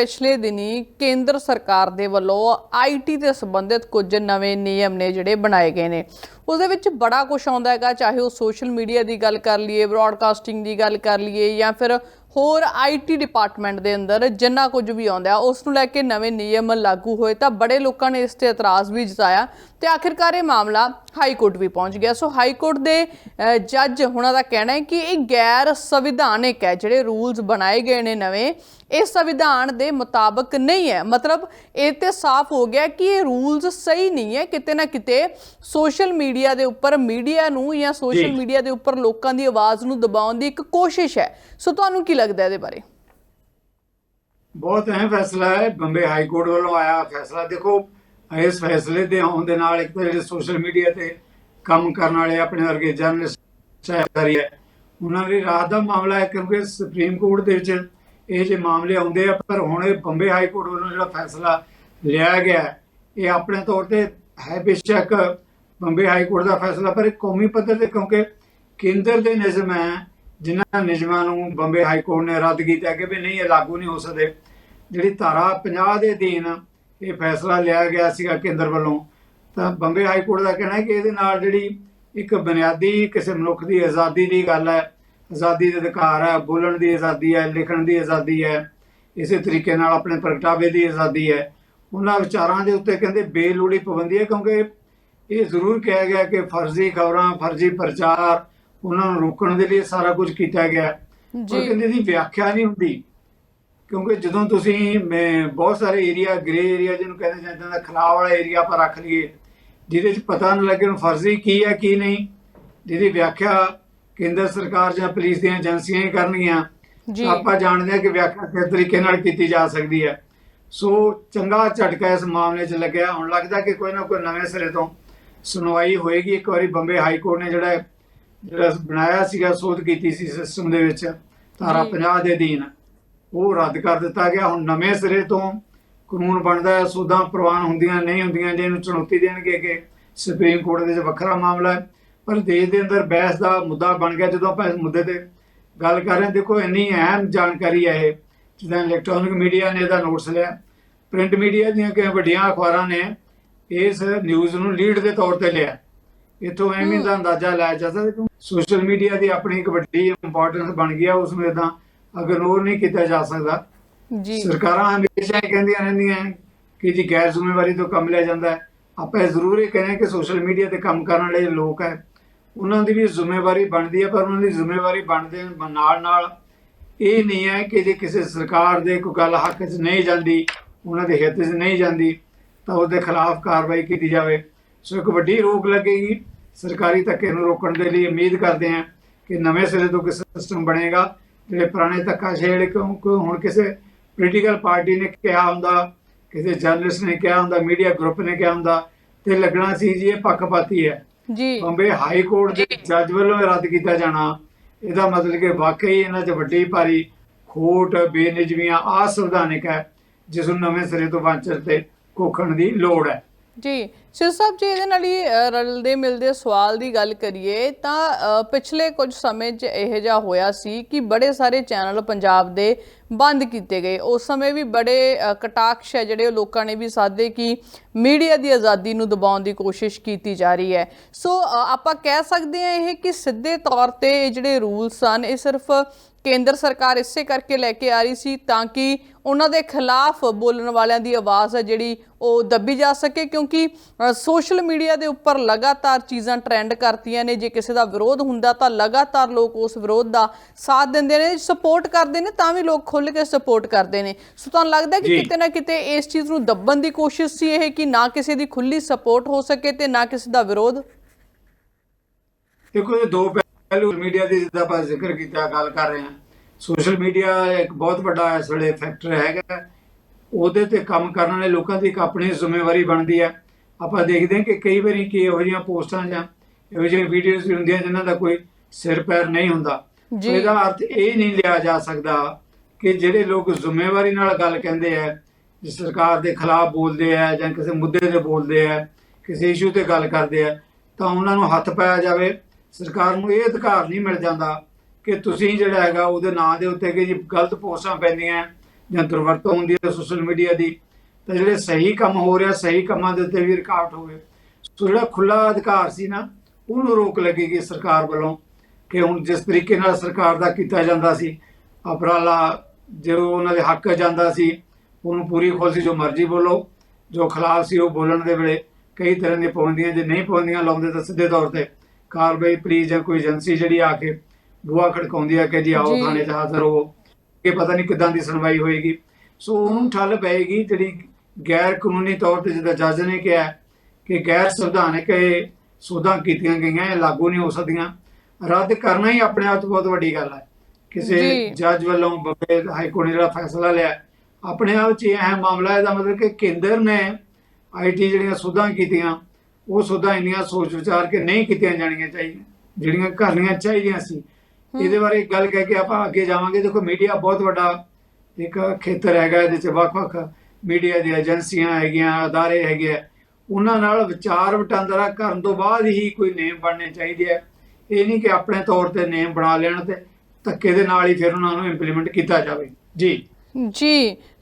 ਪਿਛਲੇ ਦਿਨੀ ਕੇਂਦਰ ਸਰਕਾਰ ਦੇ ਵੱਲੋਂ ਆਈਟੀ ਦੇ ਸੰਬੰਧਿਤ ਕੁਝ ਨਵੇਂ ਨਿਯਮ ਨੇ ਜਿਹੜੇ ਬਣਾਏ ਗਏ ਨੇ। ਉਹਦੇ ਵਿੱਚ ਬੜਾ ਕੁਝ ਆਉਂਦਾ ਹੈਗਾ, ਚਾਹੇ ਉਹ ਸੋਸ਼ਲ ਮੀਡੀਆ ਦੀ ਗੱਲ ਕਰ ਲਈਏ, ਬ੍ਰਾਡਕਾਸਟਿੰਗ ਦੀ ਗੱਲ ਕਰ ਲਈਏ ਜਾਂ ਫਿਰ ਹੋਰ ਆਈਟੀ ਡਿਪਾਰਟਮੈਂਟ ਦੇ ਅੰਦਰ ਜਿੰਨਾ ਕੁਝ ਵੀ ਆਉਂਦਾ ਉਸ ਨੂੰ ਲੈ ਕੇ ਨਵੇਂ ਨਿਯਮ ਲਾਗੂ ਹੋਏ ਤਾਂ ਬੜੇ ਲੋਕਾਂ ਨੇ ਇਸ ਤੇ ਇਤਰਾਜ਼ ਵੀ ਜਤਾਇਆ ਤੇ ਆਖਿਰਕਾਰ ਇਹ ਮਾਮਲਾ ਹਾਈ ਕੋਰਟ ਵੀ ਪਹੁੰਚ ਗਿਆ। ਸੋ ਹਾਈ ਕੋਰਟ ਦੇ ਜੱਜ ਹੁਣਾਂ ਦਾ ਕਹਿਣਾ ਹੈ ਕਿ ਇਹ ਗੈਰ ਸੰਵਿਧਾਨਿਕ ਹੈ ਜਿਹੜੇ ਰੂਲਸ ਬਣਾਏ ਗਏ ਨੇ ਨਵੇਂ ਇਹ ਸੰਵਿਧਾਨ ਦੇ ਮੁਤਾਬਕ ਨਹੀਂ ਹੈ। ਮਤਲਬ ਇਹ ਤੇ ਸਾਫ਼ ਹੋ ਗਿਆ ਕਿ ਇਹ ਰੂਲਸ ਸਹੀ ਨਹੀਂ ਹੈ ਕਿਤੇ ਨਾ ਕਿਤੇ ਸੋਸ਼ਲ ਮੀਡੀਆ ਦੇ ਉੱਪਰ ਮੀਡੀਆ ਨੂੰ ਜਾਂ ਸੋਸ਼ਲ। ਮੀਡੀਆ ਦੇ ਉੱਪਰ ਲੋਕਾਂ ਦੀ ਆਵਾਜ਼ ਨੂੰ ਦਬਾਉਣ ਦੀ ਇੱਕ ਕੋਸ਼ਿਸ਼ ਹੈ। ਸੋ ਤੁਹਾਨੂੰ ਕੀ ਲੱਗਦਾ ਇਹਦੇ ਬਾਰੇ? ਬਹੁਤ ਅਹਿਮ ਫੈਸਲਾ ਹੈ। ਬੰਬੇ ਹਾਈ ਕੋਰਟ ਵੱਲੋਂ ਆਇਆ ਫੈਸਲਾ। ਦੇਖੋ ਇਸ ਫੈਸਲੇ ਦੇ ਆਉਣ ਦੇ ਨਾਲ ਇੱਕ ਤਾਂ ਜਿਹੜੇ ਸੋਸ਼ਲ ਮੀਡੀਆ ਤੇ ਕੰਮ ਕਰਨ ਵਾਲੇ ਆਪਣੇ ਵਰਗੇ ਜਰਨਲਿਸਟ ਸਹਿਕਾਰੀ ਹੈ, ਉਹਨਾਂ ਦੀ ਰਾਹਤ ਦਾ ਮਾਮਲਾ ਹੈ ਕਿਉਂਕਿ ਸੁਪਰੀਮ ਕੋਰਟ ਦੇ ਵਿੱਚ ਇਹ ਜੇ ਮਾਮਲੇ ਆਉਂਦੇ ਆ, ਪਰ ਹੁਣ ਇਹ ਬੰਬੇ ਹਾਈ ਕੋਰਟ ਵੱਲੋਂ ਜਿਹੜਾ ਫੈਸਲਾ ਲਿਆ ਗਿਆ ਇਹ ਆਪਣੇ ਤੌਰ ਤੇ ਹੈ ਬੇਸ਼ੱਕ ਬੰਬੇ ਹਾਈ ਕੋਰਟ ਦਾ ਫੈਸਲਾ, ਪਰ ਇਹ ਕੌਮੀ ਪੱਧਰ ਤੇ ਕਿਉਂਕਿ ਕੇਂਦਰ ਦੇ ਨਿਯਮ ਹੈ ਜਿਨ੍ਹਾਂ ਨਿਯਮਾਂ ਨੂੰ ਬੰਬੇ ਹਾਈ ਕੋਰਟ ਨੇ ਰੱਦ ਕੀਤਾ ਕਿ ਵੀ ਨਹੀਂ, ਇਹ ਲਾਗੂ ਨਹੀਂ ਹੋ ਸਕਦੇ। ਜਿਹੜੀ ਧਾਰਾ 50 ਦੇ ਅਧੀਨ ਇਹ ਫੈਸਲਾ ਲਿਆ ਗਿਆ ਸੀਗਾ ਕੇਂਦਰ ਵੱਲੋਂ, ਤਾਂ ਬੰਬੇ ਹਾਈ ਕੋਰਟ ਦਾ ਕਹਿਣਾ ਹੈ ਕਿ ਇਹਦੇ ਨਾਲ ਜਿਹੜੀ ਇੱਕ ਬੁਨਿਆਦੀ, ਕਿਸੇ ਮਨੁੱਖ ਦੀ ਆਜ਼ਾਦੀ ਦੀ ਗੱਲ ਹੈ, ਆਜ਼ਾਦੀ ਦੇ ਅਧਿਕਾਰ ਹੈ, ਬੋਲਣ ਦੀ ਆਜ਼ਾਦੀ ਹੈ, ਲਿਖਣ ਦੀ ਆਜ਼ਾਦੀ ਹੈ, ਇਸੇ ਤਰੀਕੇ ਨਾਲ ਆਪਣੇ ਪ੍ਰਗਟਾਵੇ ਦੀ ਆਜ਼ਾਦੀ ਹੈ, ਉਹਨਾਂ ਵਿਚਾਰਾਂ ਦੇ ਉੱਤੇ ਕਹਿੰਦੇ ਬੇਲੋੜੀ ਪਾਬੰਦੀ ਹੈ ਕਿਉਂਕਿ ਇਹ ਜ਼ਰੂਰ ਕਿਹਾ ਗਿਆ ਕਿ ਫਰਜ਼ੀ ਖਬਰਾਂ, ਫਰਜ਼ੀ ਪ੍ਰਚਾਰ ਉਹਨਾਂ ਨੂੰ ਰੋਕਣ ਦੇ ਲਈ ਸਾਰਾ ਕੁਝ ਕੀਤਾ ਗਿਆ। ਹੈ। ਪਰ ਜੀ। ਕਹਿੰਦੇ ਦੀ ਵਿਆਖਿਆ ਨਹੀਂ ਹੁੰਦੀ। ਕਿਉਂਕਿ ਜਦੋਂ ਤੁਸੀਂ ਮੈਂ ਬਹੁਤ ਸਾਰੇ ਏਰੀਆ ਗ੍ਰੇ ਏਰੀਆ ਜਿਹਨੂੰ ਕਹਿੰਦੇ ਜਾਂਦੇ ਦਾ ਖਲਾਅ ਵਾਲਾ ਏਰੀਆ ਆਪਾਂ ਰੱਖ ਲਈਏ ਜਿਹਦੇ 'ਚ ਪਤਾ ਨਾ ਲੱਗੇ ਨੂੰ ਫਰਜ਼ੀ ਕੀ ਹੈ ਕੀ ਨਹੀਂ। ਜਿਹਦੀ ਵਿਆਖਿਆ ਕੇਂਦਰ ਸਰਕਾਰ ਜਾਂ ਪੁਲਿਸ ਦੀਆਂ ਏਜੰਸੀਆਂ ਹੀ ਤਾਂ ਆਪਾਂ ਜਾਣਦੇ ਹਾਂ ਕਿ ਵਿਆਖਿਆ ਕਿਸ ਤਰੀਕੇ ਨਾਲ ਕੀਤੀ ਜਾ ਸਕਦੀ ਹੈ। ਸੋ ਚੰਗਾ ਝਟਕਾ ਇਸ ਮਾਮਲੇ 'ਚ ਲੱਗਿਆ। ਹੁਣ ਲੱਗਦਾ ਕਿ ਕੋਈ ਨਾ ਕੋਈ ਨਵੇਂ ਸਿਰੇ ਤੋਂ ਸੁਣਵਾਈ ਹੋਏਗੀ। ਇੱਕ ਵਾਰੀ ਬੰਬੇ ਹਾਈ ਕੋਰਟ ਨੇ ਜਿਹੜਾ ਜਿਹੜਾ ਬਣਾਇਆ ਸੀਗਾ ਸੋਧ ਕੀਤੀ ਸੀ ਸਿਸਟਮ ਦੇ ਵਿੱਚ ਧਾਰਾ ਜੀ। 50 ਦੇ ਅਧੀਨ। ਉਹ ਰੱਦ ਕਰ ਦਿੱਤਾ ਗਿਆ। ਹੁਣ ਨਵੇਂ ਸਿਰੇ ਤੋਂ ਕਾਨੂੰਨ ਬਣਦਾ ਹੈ। ਸੋਧਾਂ ਪ੍ਰਵਾਨ ਹੁੰਦੀਆਂ ਨਹੀਂ ਹੁੰਦੀਆਂ ਜੇ ਇਹਨੂੰ ਚੁਣੌਤੀ ਦੇਣਗੇ ਕਿ ਸੁਪਰੀਮ ਕੋਰਟ ਦੇ ਵਿੱਚ ਵੱਖਰਾ ਮਾਮਲਾ ਹੈ। ਪਰ ਦੇਸ਼ ਦੇ ਅੰਦਰ ਬਹਿਸ ਦਾ ਮੁੱਦਾ ਬਣ ਗਿਆ। ਜਦੋਂ ਆਪਾਂ ਇਸ ਮੁੱਦੇ ਤੇ ਗੱਲ ਕਰ ਰਹੇ ਹਾਂ ਦੇਖੋ ਇੰਨੀ ਅਹਿਮ ਜਾਣਕਾਰੀ ਹੈ ਇਹ। ਜਿੱਦਾਂ ਇਲੈਕਟ੍ਰੋਨਿਕ ਮੀਡੀਆ ਨੇ ਇਹਦਾ ਨੋਟਿਸ ਲਿਆ। ਪ੍ਰਿੰਟ ਮੀਡੀਆ ਦੀਆਂ ਕਈ ਵੱਡੀਆਂ ਅਖਬਾਰਾਂ ਨੇ ਇਸ ਨਿਊਜ਼ ਨੂੰ ਲੀਡ ਦੇ ਤੌਰ ਤੇ ਲਿਆ। ਇਥੋਂ ਐਵੇਂ ਦਾ ਅੰਦਾਜ਼ਾ ਲਾਇਆ ਜਾ ਸਕਦਾ ਕਿ ਸੋਸ਼ਲ ਮੀਡੀਆ ਦੀ ਆਪਣੀ ਇੱਕ ਵੱਡੀ ਇੰਪੋਰਟੈਂਸ ਬਣ ਗਈ ਆ ਉਸ ਨੂੰ ਇਦਾਂ ਇਗਨੋਰ ਨਹੀਂ ਕੀਤਾ ਜਾ ਸਕਦਾ। ਜੀ। ਸਰਕਾਰਾਂ ਹਮੇਸ਼ਾ ਇਹ ਕਹਿੰਦੀਆਂ ਰਹਿੰਦੀਆਂ ਕਿ ਜੀ ਗੈਰ ਜ਼ਿੰਮੇਵਾਰੀ ਤੋਂ ਕੰਮ ਲਿਆ ਜਾਂਦਾ ਹੈ। ਆਪਾਂ ਇਹ ਜ਼ਰੂਰ ਇਹ ਕਹਿੰਦੇ ਹਾਂ ਕਿ ਸੋਸ਼ਲ ਮੀਡੀਆ ਤੇ ਕੰਮ ਕਰਨ ਵਾਲੇ ਲੋਕ ਹੈ ਉਹਨਾਂ ਦੀ ਵੀ ਜ਼ਿੰਮੇਵਾਰੀ ਬਣਦੀ ਹੈ ਪਰ ਉਹਨਾਂ ਦੀ ਜ਼ਿੰਮੇਵਾਰੀ ਬਣਦੇ ਨਾਲ ਨਾਲ ਇਹ ਨਹੀਂ ਹੈ ਕਿ ਜੇ ਕਿਸੇ ਸਰਕਾਰ ਦੇ ਕੋਈ ਗੱਲ ਹੱਕ 'ਚ ਨਹੀਂ ਜਾਂਦੀ ਉਹਨਾਂ ਦੇ ਹਿੱਤ 'ਚ ਨਹੀਂ ਜਾਂਦੀ ਤਾਂ ਉਹਦੇ ਖਿਲਾਫ ਕਾਰਵਾਈ ਕੀਤੀ ਜਾਵੇ। ਸੋ ਇੱਕ ਵੱਡੀ ਰੋਕ ਲੱਗੇਗੀ। ਸਰਕਾਰੀ ਧੱਕੇ ਨੂੰ ਰੋਕਣ ਦੇ ਲਈ ਉਮੀਦ ਕਰਦੇ ਹਾਂ ਕਿ ਨਵੇਂ ਸਿਰੇ ਤੋਂ ਕਿਸੇ ਸਿਸਟਮ ਬਣੇਗਾ। ਜਿਹੜੇ ਪੁਰਾਣੇ ਧੱਕਾਸ਼ੇੜ ਕਿਉਂਕਿ ਹੁਣ ਕਿਸੇ ਪੋਲੀਟੀਕਲ ਪਾਰਟੀ ਨੇ ਕਿਹਾ ਹੁੰਦਾ ਕਿਸੇ ਜਰਨਲਿਸਟ ਨੇ ਕਿਹਾ ਹੁੰਦਾ ਮੀਡੀਆ ਗਰੁੱਪ ਨੇ ਕਿਹਾ ਹੁੰਦਾ ਤੇ ਲੱਗਣਾ ਸੀ ਜੀ ਇਹ ਪੱਖਪਾਤੀ ਹੈ। ਜੀ। ਬੰਬੇ ਹਾਈ ਕੋਰਟ ਦੇ ਜੱਜ ਵੱਲੋਂ ਰੱਦ ਕੀਤਾ ਜਾਣਾ। ਇਹਦਾ ਮਤਲਬ ਕਿ ਵਾਕਈ ਇਹਨਾਂ 'ਚ ਵੱਡੀ ਭਾਰੀ ਖੋਟ ਬੇਨਿਜਮੀਆਂ ਅਸੰਵਿਧਾਨਿਕ ਹੈ ਜਿਸ ਨੂੰ ਨਵੇਂ ਸਿਰੇ ਤੋਂ ਵਾਂਚਰ ਤੇ ਕੋਖਣ ਦੀ ਲੋੜ ਹੈ। ਜੀ ਸਿਰ ਸਾਹਿਬ ਜੀ ਇਹਦੇ ਨਾਲ ਹੀ ਅ, ਰਲਦੇ ਮਿਲਦੇ ਸਵਾਲ ਦੀ ਗੱਲ ਕਰੀਏ ਤਾਂ ਅ, ਪਿਛਲੇ ਕੁਝ ਸਮੇਂ 'ਚ ਇਹ ਜਿਹਾ ਹੋਇਆ ਸੀ ਕਿ ਬੜੇ ਸਾਰੇ ਚੈਨਲ ਪੰਜਾਬ ਦੇ ਬੰਦ ਕੀਤੇ ਗਏ। ਉਸ ਸਮੇਂ ਵੀ ਬੜੇ ਅ, ਕਟਾਕਸ਼ ਹੈ ਜਿਹੜੇ ਉਹ ਲੋਕਾਂ ਨੇ ਵੀ ਸਾਧੇ ਕਿ ਮੀਡੀਆ ਦੀ ਆਜ਼ਾਦੀ ਨੂੰ ਦਬਾਉਣ ਦੀ ਕੋਸ਼ਿਸ਼ ਕੀਤੀ ਜਾ ਰਹੀ ਹੈ। ਸੋ ਅ, ਆਪਾਂ ਕਹਿ ਸਕਦੇ ਹਾਂ ਇਹ ਕਿ ਸਿੱਧੇ ਤੌਰ ਤੇ ਇਹ ਜਿਹੜੇ ਰੂਲਸ ਹਨ ਇਹ ਸਿਰਫ ਕੇਂਦਰ ਸਰਕਾਰ ਇਸੇ ਕਰਕੇ ਲੈ ਕੇ ਆ ਰਹੀ ਸੀ ਤਾਂ ਕਿ ਉਹਨਾਂ ਦੇ ਖਿਲਾਫ ਬੋਲਣ ਵਾਲਿਆਂ ਦੀ ਆਵਾਜ਼ ਹੈ ਜਿਹੜੀ ਉਹ ਦੱਬੀ ਜਾ ਸਕੇ ਕਿਉਂਕਿ ਸੋਸ਼ਲ ਮੀਡੀਆ ਦੇ ਉੱਪਰ ਲਗਾਤਾਰ ਚੀਜ਼ਾਂ ਟ੍ਰੈਂਡ ਕਰਦੀਆਂ ਨੇ ਜੇ ਕਿਸੇ ਦਾ ਵਿਰੋਧ ਹੁੰਦਾ ਤਾਂ ਲਗਾਤਾਰ ਲੋਕ ਉਸ ਵਿਰੋਧ ਦਾ ਸਾਥ ਦਿੰਦੇ ਨੇ ਸਪੋਰਟ ਕਰਦੇ ਨੇ ਤਾਂ ਵੀ ਲੋਕ ਖੁੱਲ੍ਹ ਕੇ ਸਪੋਰਟ ਕਰਦੇ ਨੇ ਸੋ ਤੁਹਾਨੂੰ ਲੱਗਦਾ ਕਿ। ਕਿਤੇ ਨਾ ਕਿਤੇ ਇਸ ਚੀਜ਼ ਨੂੰ ਦੱਬਣ ਦੀ ਕੋਸ਼ਿਸ਼ ਸੀ ਇਹ ਕਿ ਨਾ ਕਿਸੇ ਦੀ ਖੁੱਲੀ ਸਪੋਰਟ ਹੋ ਸਕੇ ਤੇ ਨਾ ਕਿਸੇ ਦਾ ਵਿਰੋਧ ਦੇਖੋ ਇਹ ਦੋ ਪਹਿਲੂ ਮੀਡੀਆ ਦੀ ਜਿੱਦਾਂ ਆਪਾਂ ਜ਼ਿਕਰ ਕੀਤਾ ਗੱਲ ਕਰ ਰਹੇ ਹਾਂ। ਸੋਸ਼ਲ ਮੀਡੀਆ ਇੱਕ ਬਹੁਤ ਵੱਡਾ ਇਸ ਵੇਲੇ ਫੈਕਟਰ ਹੈਗਾ ਉਹਦੇ ਤੇ ਕੰਮ ਕਰਨ ਵਾਲੇ ਲੋਕਾਂ ਦੀ ਇੱਕ ਆਪਣੀ ਜ਼ਿੰਮੇਵਾਰੀ ਬਣਦੀ ਹੈ। ਆਪਾਂ ਦੇਖਦੇ ਹਾਂ ਕਿ ਕਈ ਵਾਰੀ ਕਿ ਇਹੋ ਜਿਹੀਆਂ ਪੋਸਟਾਂ ਜਾਂ ਇਹੋ ਜਿਹੀਆਂ ਵੀਡੀਓਜ਼ ਵੀ ਹੁੰਦੀਆਂ ਜਿਨ੍ਹਾਂ ਦਾ ਕੋਈ ਸਿਰ ਪੈਰ ਨਹੀਂ ਹੁੰਦਾ। ਇਹਦਾ ਅਰਥ ਇਹ ਨਹੀਂ ਲਿਆ ਜਾ ਸਕਦਾ ਕਿ ਜਿਹੜੇ ਲੋਕ ਜ਼ਿੰਮੇਵਾਰੀ ਨਾਲ ਗੱਲ ਕਹਿੰਦੇ ਆ ਜਿਸ ਸਰਕਾਰ ਦੇ ਖਿਲਾਫ ਬੋਲਦੇ ਆ ਜਾਂ ਕਿਸੇ ਮੁੱਦੇ ਤੇ ਬੋਲਦੇ ਆ ਕਿਸੇ ਇਸ਼ੂ ਤੇ ਗੱਲ ਕਰਦੇ ਆ ਤਾਂ ਉਹਨਾਂ ਨੂੰ ਹੱਥ ਪਾਇਆ ਜਾਵੇ। ਸਰਕਾਰ ਨੂੰ ਇਹ ਅਧਿਕਾਰ ਨਹੀਂ ਮਿਲ ਜਾਂਦਾ ਕਿ ਤੁਸੀਂ ਜਿਹੜਾ ਹੈਗਾ ਉਹਦੇ ਨਾਂ ਦੇ ਉੱਤੇ ਕਿ ਜੀ ਗਲਤ ਪੋਸਟਾਂ ਪੈਂਦੀਆਂ ਜਾਂ ਦੁਰਵਰਤੋਂ ਹੁੰਦੀ ਹੈ ਸੋਸ਼ਲ ਮੀਡੀਆ ਦੀ, ਤਾਂ ਜਿਹੜੇ ਸਹੀ ਕੰਮ ਹੋ ਰਿਹਾ, ਸਹੀ ਕੰਮਾਂ ਦੇ ਉੱਤੇ ਵੀ ਰੁਕਾਵਟ ਹੋਵੇ। ਸੋ ਜਿਹੜਾ ਖੁੱਲਾ ਅਧਿਕਾਰ ਸੀ ਨਾ, ਉਹਨੂੰ ਰੋਕ ਲੱਗੇਗੀ ਸਰਕਾਰ ਵੱਲੋਂ ਕਿ ਹੁਣ ਜਿਸ ਤਰੀਕੇ ਨਾਲ ਸਰਕਾਰ ਦਾ ਕੀਤਾ ਜਾਂਦਾ ਸੀ, ਅਪਰਾਲਾ ਜੋ ਉਹਨਾਂ ਦੇ ਹੱਕ ਜਾਂਦਾ ਸੀ, ਉਹਨੂੰ ਪੂਰੀ ਖੁੱਲ੍ਹ ਸੀ, ਜੋ ਮਰਜ਼ੀ ਬੋਲੋ, ਜੋ ਖਿਲਾਫ ਸੀ ਉਹ ਬੋਲਣ ਦੇ ਵੇਲੇ ਕਈ ਤਰ੍ਹਾਂ ਦੀਆਂ ਪਾਬੰਦੀਆਂ, ਜੇ ਨਹੀਂ ਪਾਬੰਦੀਆਂ ਲਾਉਂਦੇ ਤਾਂ ਸਿੱਧੇ ਤੌਰ ਤੇ ਕਾਰਵਾਈ ਪੁਲਿਸ ਜਾਂ ਕੋਈ ਏਜੰਸੀ ਜਿਹੜੀ ਆ ਕੇ ਬੂਹਾ ਖੜਕਾਉਂਦੀ ਆ ਕਿ ਜੀ ਆਓ ਜੀ। ਥਾਣੇ 'ਚ ਹਾਜ਼ਰ ਹੋਵੋ ਕਿ ਪਤਾ ਨਹੀਂ ਕਿੱਦਾਂ ਦੀ ਸੁਣਵਾਈ ਹੋਏਗੀ ਸੋ ਉਹਨੂੰ ਠੱਲ ਪਏਗੀ ਜਿਹੜੀ ਗੈਰ ਕਾਨੂੰਨੀ ਤੌਰ ਤੇ ਜਿੱਦਾਂ ਜੱਜ ਨੇ ਕਿਹਾ ਕਿ ਗੈਰ ਸੰਵਿਧਾਨਕ ਇਹ ਸੋਧਾਂ ਕੀਤੀਆਂ ਗਈਆਂ ਇਹ ਲਾਗੂ ਨਹੀਂ ਹੋ ਸਕਦੀਆਂ ਰੱਦ ਕਰਨਾ ਹੀ ਆਪਣੇ ਆਪ 'ਚ ਬਹੁਤ ਵੱਡੀ ਗੱਲ ਹੈ ਕਿਸੇ ਜੀ। ਜੱਜ ਵੱਲੋਂ ਬੰਬੇ ਹਾਈ ਕੋਰਟ ਨੇ ਜਿਹੜਾ ਫੈਸਲਾ ਲਿਆ ਆਪਣੇ ਆਪ 'ਚ ਇਹ ਅਹਿਮ ਮਾਮਲਾ ਇਹਦਾ ਮਤਲਬ ਕਿ ਕੇਂਦਰ ਨੇ ਆਈਟੀ ਜਿਹੜੀਆਂ ਸੋਧਾਂ ਕੀਤੀਆਂ ਉਹ ਸੋਧਾਂ ਇੰਨੀਆਂ ਸੋਚ ਵਿਚਾਰ ਕੇ ਨਹੀਂ ਕੀਤੀਆਂ ਜਾਣੀਆਂ ਚਾਹੀਦੀਆਂ ਜਿਹੜੀਆਂ ਕਰਨੀਆਂ ਚਾਹੀਦੀਆਂ ਸੀ। ਇਹਦੇ ਬਾਰੇ ਗੱਲ ਕਹਿ ਕੇ ਆਪਾਂ ਅੱਗੇ ਜਾਵਾਂਗੇ। ਦੇਖੋ ਮੀਡੀਆ ਬਹੁਤ ਵੱਡਾ ਇੱਕ ਖੇਤਰ ਹੈਗਾ ਇਹਦੇ 'ਚ ਵੱਖ-ਵੱਖ ਮੀਡੀਆ ਦੀਆਂ ਏਜੰਸੀਆਂ ਹੈਗੀਆਂ ਅਦਾਰੇ ਹੈਗੇ ਉਹਨਾਂ ਨਾਲ ਵਿਚਾਰ ਵਟਾਂਦਰਾ ਕਰਨ ਤੋਂ ਬਾਅਦ ਹੀ ਕੋਈ ਨੇਮ ਬਣਨੇ ਚਾਹੀਦੇ ਆ। ਇਹ ਨਹੀਂ ਕਿ ਆਪਣੇ ਤੌਰ ਤੇ ਨੇਮ ਬਣਾ ਲੈਣ ਤੇ ਧੱਕੇ ਦੇ ਨਾਲ ਹੀ ਫਿਰ ਉਹਨਾਂ ਨੂੰ ਇੰਪਲੀਮੈਂਟ ਕੀਤਾ ਜਾਵੇ। ਜੀ। ਜੀ।